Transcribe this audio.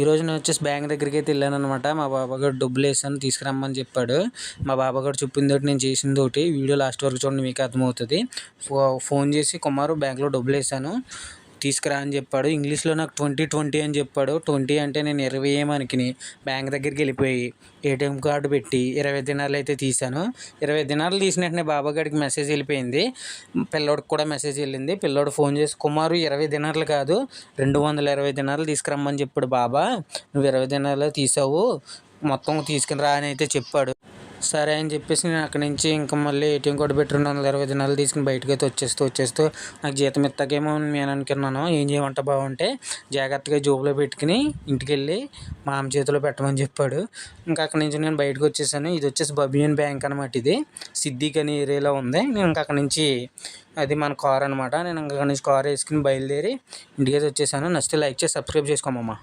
ఈరోజు నేను వచ్చేసి బ్యాంక్ దగ్గరికి అయితే వెళ్ళాను అనమాట మా బాబాగారు డబ్బులు వేసాను తీసుకురమ్మని చెప్పాడు. మా బాబాగారు చెప్పింది ఒకటి నేను చేసింది ఒకటి వీడియో లాస్ట్ వరకు చూడండి మీకు అర్థమవుతుంది. ఫో ఫోన్ చేసి కుమారు బ్యాంక్లో డబ్బులు వేసాను తీసుకురా అని చెప్పాడు. ఇంగ్లీష్లో నాకు ట్వంటీ ట్వంటీ అని చెప్పాడు. ట్వంటీ అంటే నేను ఇరవై ఏమనుకుని బ్యాంక్ దగ్గరికి వెళ్ళిపోయి ఏటీఎం కార్డు పెట్టి ఇరవై దినాలు అయితే తీశాను. ఇరవై దినాలు తీసిన వెంటనే బాబాగాడికి మెసేజ్ వెళ్ళిపోయింది. పిల్లోడికి కూడా మెసేజ్ వెళ్ళింది. పిల్లోడు ఫోన్ చేసి కుమారు ఇరవై దినాలు కాదు రెండు వందల ఇరవై దినాలు తీసుకురమ్మని చెప్పాడు బాబా. నువ్వు ఇరవై దినాలు తీసావు. మొత్తం తీసుకుని రా అని అయితే చెప్పాడు. సరే అని చెప్పేసి నేను అక్కడి నుంచి ఇంకా మళ్ళీ ఏటీఎం కార్డు పెట్టి రెండు వందల ఇరవై దినాలు తీసుకుని బయటకు అయితే వచ్చేస్తూ వచ్చేస్తూ నాకు జీతం ఇస్తాకేమో అని నేను అనుకున్నాను. ఏం చేయమంట బాగుంటే జాగ్రత్తగా జోబులో పెట్టుకుని ఇంటికి వెళ్ళి మా అమ్మ చేతిలో పెట్టమని చెప్పాడు. ఇంకా అక్కడి నుంచి నేను బయటకు వచ్చేసాను. ఇది వచ్చేసి బబియన్ బ్యాంక్ అనమాట ఇది. సిద్దిక్ అనే ఏరియాలో ఉంది. నేను ఇంకా అక్కడి నుంచి అది మన కార్ అనమాట నేను ఇంకా అక్కడి నుంచి కార్ వేసుకుని బయలుదేరి ఇంటికి అయితే వచ్చేసాను. నచ్చితే లైక్ చేసి సబ్స్క్రైబ్ చేసుకోమమ్మా